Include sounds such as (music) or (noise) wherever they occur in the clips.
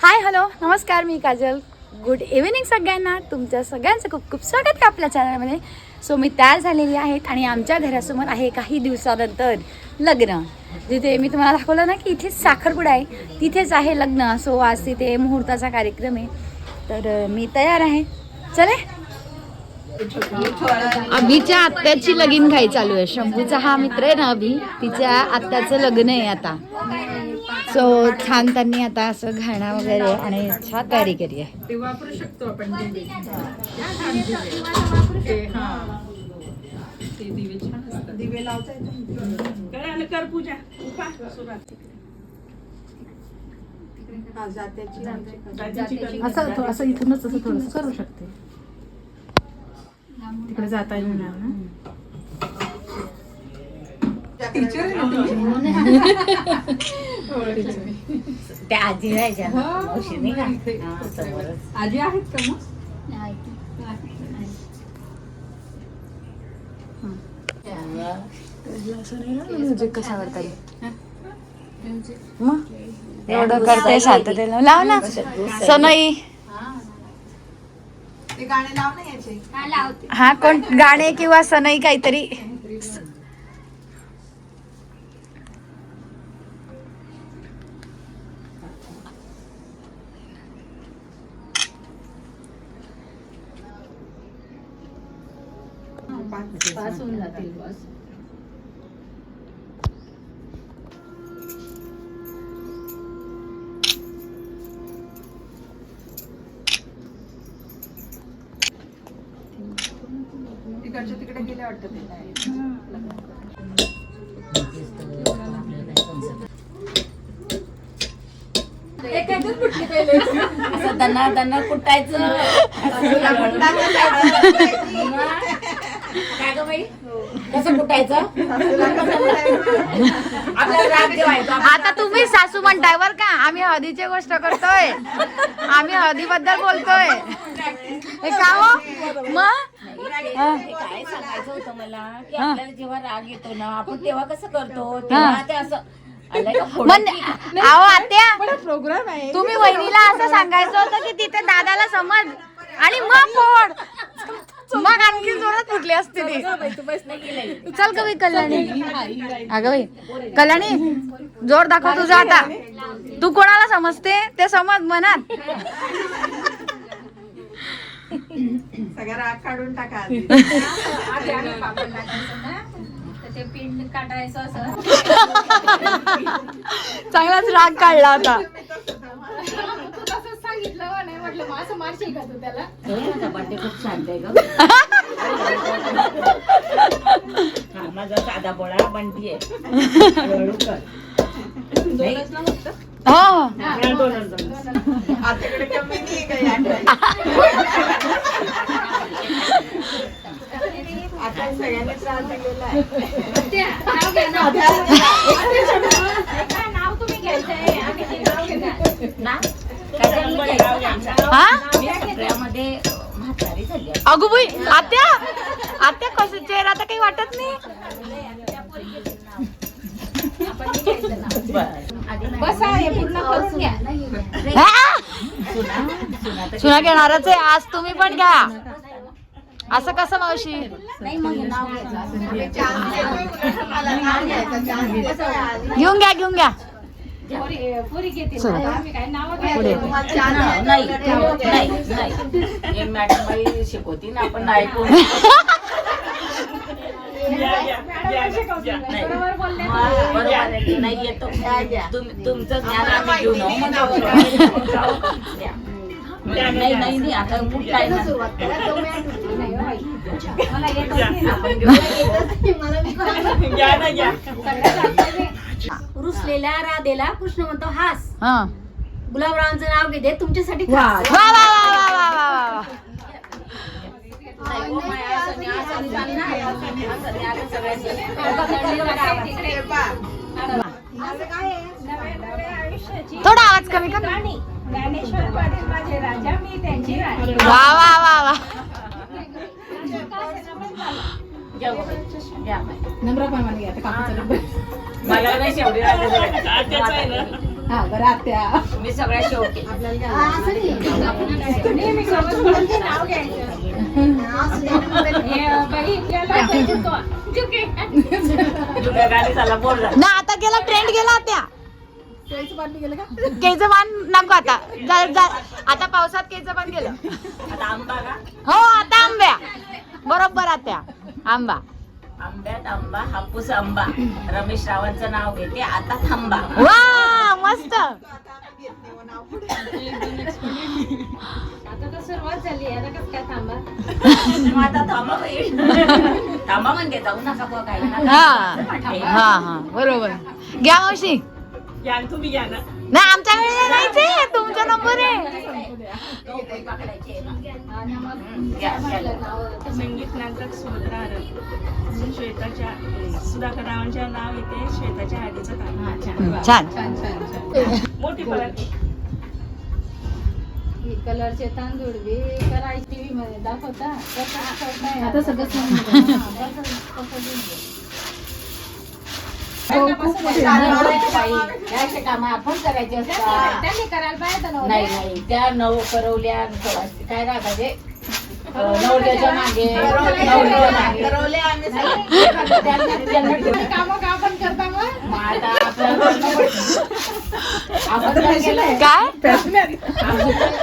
Hi hello. नमस्कार मी Kajal. Good evening सगळ्यांना. तुमच्या सगळ्यांचं खूप खूप स्वागत आहे आपल्या चॅनलमध्ये सो मी तयार झालेली आहेत आणि आमच्या घरासमोर आहे काही दिवसानंतर लग्न. जिथे मी तुम्हाला दाखवलं ना की इथेच साखरपुडा आहे. तिथेच आहे लग्न. सो आज तिथे मुहूर्ताचा कार्यक्रम आहे. तर मी तयार आहे. चले. अभिच्या आत्याची लगीन घाई चालू आहे. शंभूचा हा मित्र आहे ना अभि. तिच्या आत्याचं लग्न आहे आता. सो छान त्यांनी आता असं घाणं वगैरे आणि छान तयारी केली आहे. ते वापरू शकतो आपण दिवे छान दिवे. ते हा. ते दिवे छान असतात. दिवे लावता येतात. कर पूजा. उपा सुरुवात. असं थो- असं इथूनच असं थोडस करू शकते. तिकडे जाता येणार ना? टीचर आहे ना? त्या आजी राहायच्या मावशी नाही का? हा, समोरच. आजी आहेत का मग? एवढं करते शांततेला लाव ना. सनई. हा कोण? गाणे किंवा सनई काहीतरी. पास होऊन जातील बस. तिकडच्या तिकडे गेले वाटतं ते असं दना दना कुटायचं. काय गं बाई? कसं कुटायचं? आपल्याला राग जेवायचा आता तुम्ही सासू म्हणताय बर का आम्ही हळदीची गोष्ट करतोय. आम्ही हळदीबद्दल बोलतोय. हे का हो? मग? काय सांगायचं होतं मला? की आपल्याला जेव्हा राग येतो ना आपण तेव्हा कसं करतो? तेव्हा ते असं आलंय का फोडून मग की- अहो आत्या प्रोग्राम आहे. तुम्ही वहिनीला असं सांगायचं होतं की तिथे दादाला समज आणि मग फोड. मग आणखी जोरात फुटली असते ती. चल का बाई कल्याणी. अगं बाई कल्याणी जोर दाखव तुझा आता. तू कोणाला समजते? ते समज मनात. सगळा राग काढून टाका आधी. (laughs) चांगलाच राग काढला (laughs) होता हे माझा बर्थडे खूप शांत आहे ग हा, माझा साधा बोळा बंटी आहे हो हो. हा, दोनच दोनच. आताकडे कमी नाही काही आठवण. आता सगळ्यांनी त्रास दिलेला आहे ना? काय झालं काय? हा? मी सगळ्यामध्ये म्हातारी झाली आहे. अगो बाई आत्या आत्या कसं चेहरा आता काही वाटत नाही. हा? सुना सुना तर सुना घेणारच आहे आज तुम्ही पण घ्या. असं कसं मावशी? नाही मग नाव घ्यायचं. घेऊन घ्या घेऊन घ्या. मॅडम शिकवती ना आपण ऐकून नाही. (laughs) येतो तुम- तुमचं ज्ञान आम्ही घेऊन. नाही. नाही नाही आता आपण घेऊ. रुसलेल्या राधेला कृष्ण म्हणतो हास. हा. गुलाबरावांचं नाव घेते तुमच्यासाठी वा वा वा वा वा वा वा. थोडा आवाज कमी कर. ज्ञानेश्वर पाटील माझे राजा मी त्यांची राणी. वा वा वा वा. घ्या आता नंबर. मला नाही शेवटी. हा बरं आत्या. मी सगळ्या ना आता गेला ट्रेंड गेला त्या केळीचं बाटली गेलं का? केचं पान नको आता. आता पावसात केचं पान गेलं. आता हो आता आंब्या. बरोबर आत्या. आंबा. आंब्यात आंबा हापूस आंबा. रमेश रावांचं नाव घेते आता थांबा. वा मस्त. मग आता थांबा बाई. थांबा म्हणजे जाऊ नका बुवा काय हा. हा हा. बरोबर. घ्या मावशी. या तुम्ही या ना. नाही आमच्या वेळेला नाहीच तुमचा नंबर आहे. संगीत नाटक आरब श्वेताच्या सुधाकर रावांच्या नाव येते श्वेताच्या आधीचं काम छान. मोठी पराठी. कलरचे तांदूळ बी करायची टीव्ही मध्ये दाखवता आता सगळं काम आपण करायचे असतात. त्यांनी करायला पाहिजे ना नाही नाही. त्या नव करवल्या काय राहतात ते? अं, नवऱ्याच्या मागे नवऱ्याच्या मागे. त्यांना- त्यांना- काम का आपण करता मग? मग आता आपल्याला आपण काय केलंय? काय?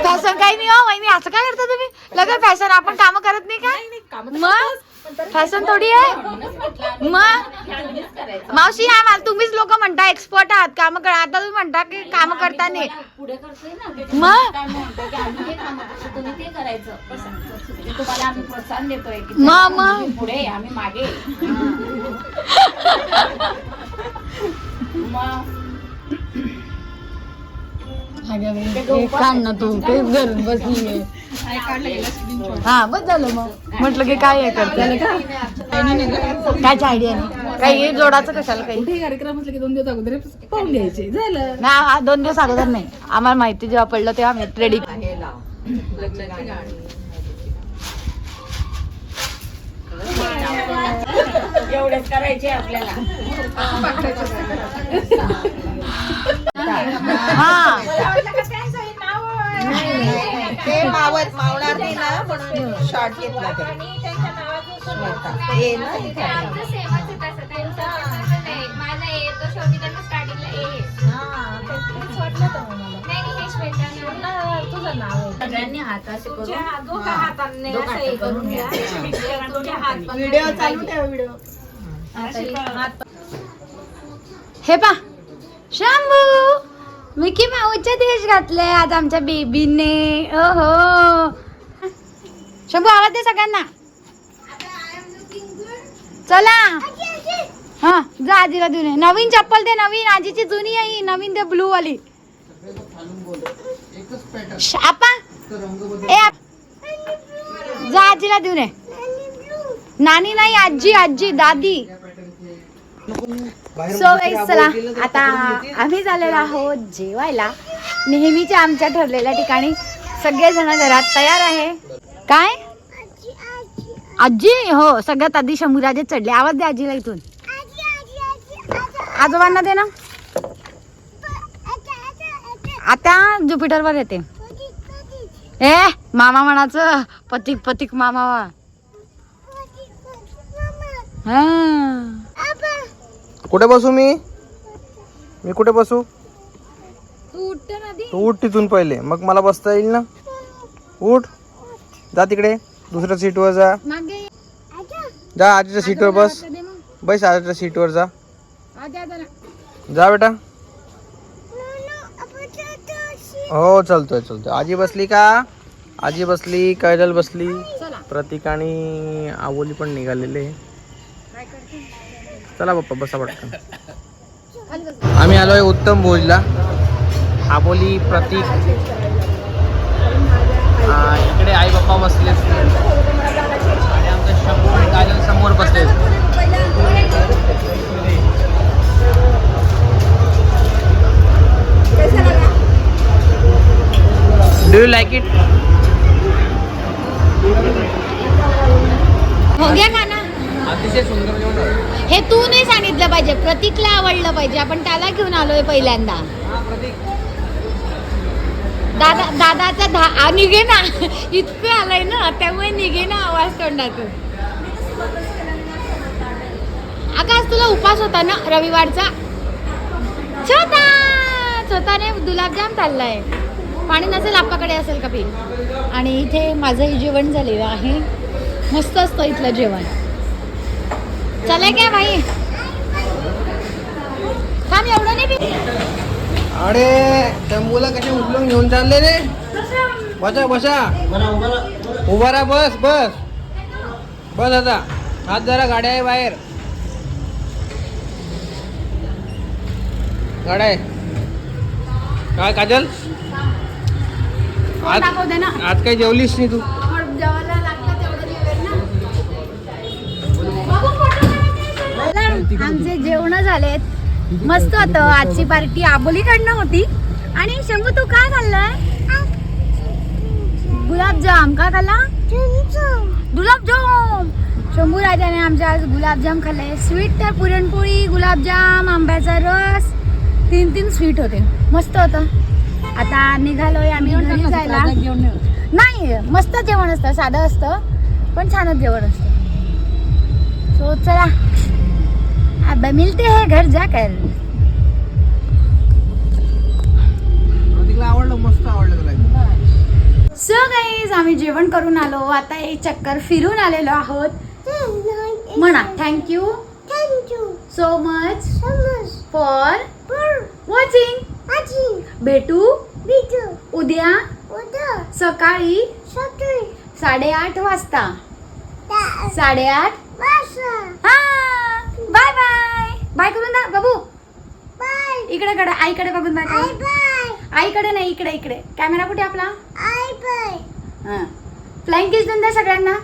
फॅशन काही नाही हो वहिनी. असं काय करता तुम्ही? लगेच फॅशन आपण काम करत नाही का मग? फॅशन थोडी आहे? मग. मावशी हा मला तुम्हीच लोक म्हणता एक्सपर्ट आहात काम करा आता तुम्ही म्हणता की काम करता नाही पुढे करतोय ना. मग? काय म्हणतो की आम्ही काम करतो, तुम्ही ते करायचं. म्हणजे तुम्हाला आम्ही प्रोत्साहन देतोय की मग, मग. पुढे आम्ही मागे. (laughs) मग? काढ ना तू ते घरून बसली (laughs) हा बस झालं मग. म्हटलं की काय आहे करते? कायची आयडिया नाही. काही हे जोडाचं कशाला काही? कुठे कार्यक्रम असले की दोन दिवस अगोदर पाहून घ्यायचे. झालं. ना आ- दोन दिवस अगोदर नाही. आम्हाला माहिती जेव्हा पडलं तेव्हा आम्ही रेडी एवढेच करायचे आपल्याला. हा. ते मावत मावणार नाही ना म्हणून शॉर्ट घेतला ते ए ना इथे. हा, ते- तेच वाटलं तर मला. तुझं नाव आहे. सगळ्यांनी हाताशी करून दोघं हाताने असं हे करून घ्या. दोघे (laughs) हात पण व्हिडिओ चालू ठेव व्हिडिओ हे पा शंभू मिकी माऊच्या देश घातले आज आमच्या बेबीने. ओहो. शंभू आवाज दे सगळ्यांना. चला. हा जा आजीला देऊन नवीन चप्पल दे नवीन. आजीची जुनी आहे नवीन दे ब्लू वाली. आपा. ए आप- जा आजीला देऊन नानी नाही आजी आजी दादी. सो चला आता आम्ही झालेलो आहोत जेवायला. नेहमीच्या आमच्या ठरलेल्या ठिकाणी सगळेजण घरात तयार आहे. काय? आजी हो सगळ्यात आधी शंभूराजे चढले. आवाज दे आजीला इथून. आजोबांना दे ना. आता ज्युपिटर वर येते. ए मामा म्हणाचं पतिक पतिक मामा. हा. कुठे बसू मी? मी कुठे बसू? तू उठते ना दी तू उठ तिथून पहिले. मग मला बसता येईल ना? उठ. जा तिकडे. दुसऱ्या सीटवर जा. मागे. जा आजीच्या सीटवर बस. दे मग. बस आजीच्या सीटवर जा. आजी आता ना जा बेटा. हो चलतोय चलतोय. आजी बसली का? आजी बसली कैदल बसली. प्रतीक आणि आवोली पण निघालेले. चला बाप्पा बसा पटकन. आम्ही आलोय उत्तम भोजला. आबोली प्रतीक. इकडे आई बाप्पा बसले आणि आमचा शंभू आणि काजल समोर बसले डू यू लाईक इट हो अतिशय सुंदर जेवण. हे तू नाही सांगितलं पाहिजे. प्रतीकला आवडलं पाहिजे. आपण त्याला घेऊन आलोय पहिल्यांदा. दादा दादाचा धा आ, निघे ना. इतकं आलंय ना. त्यामुळे निघे ना आवाज तोंडातून. अगं आज तुला उपास होता ना रविवारचा? छोटा! छोटाने गुलाबजाम चाललाय. पाणी नसेल आपाकडे असेल का पी? आणि इथे माझंही जेवण झालेलं आहे. मस्त असतं इथलं जेवण. चला काय भाई? थांब एवढं नाही अरे त्या मुलं कसे उचलून घेऊन चालले रे? बसा बसा. उभा राहा बस बस. बस आता. हात जरा गाड्या आहे बाहेर. गाड्या आहे. काय काजल? आज आज काही जेवलीस नाही तू? आमचे जेवण झालेत. मस्त होतं. आजची पार्टी आबोलीकडनं होती. आणि शंभू तू काय खाल्लाय? गुलाबजाम का खाल्ला? गुलाबजाम. शंभू राजाने आमच्या आज गुलाबजाम खाल्ले. स्वीट तर पुरणपोळी गुलाबजाम आंब्याचा रस. तीन तीन स्वीट होते. मस्त होतं. आता निघालोय आम्ही घरी जायला. नाही मस्त जेवण असतं. साधं असतं पण छानच जेवण असतं. सो चला. अब मिलते हैं घर जाकर। प्रतीकला आवडलं मस्त आवडलं तुला. सो गाईज आम्ही जेवण करून आलो. आता एक चक्कर फिरून आलेलो आहोत. म्हणा thank you so much for watching भेटू उद्या सकाळी साडेआठ वाजता. साडेआठ. हा बाय बाय. बाय करून दा बाबू. इकडे कडे आईकडे बघून बाय करा आईकडे नाही इकडे इकडे. कॅमेरा कुठे आपला? हा. फ्लाइंग किस देऊन द्या सगळ्यांना.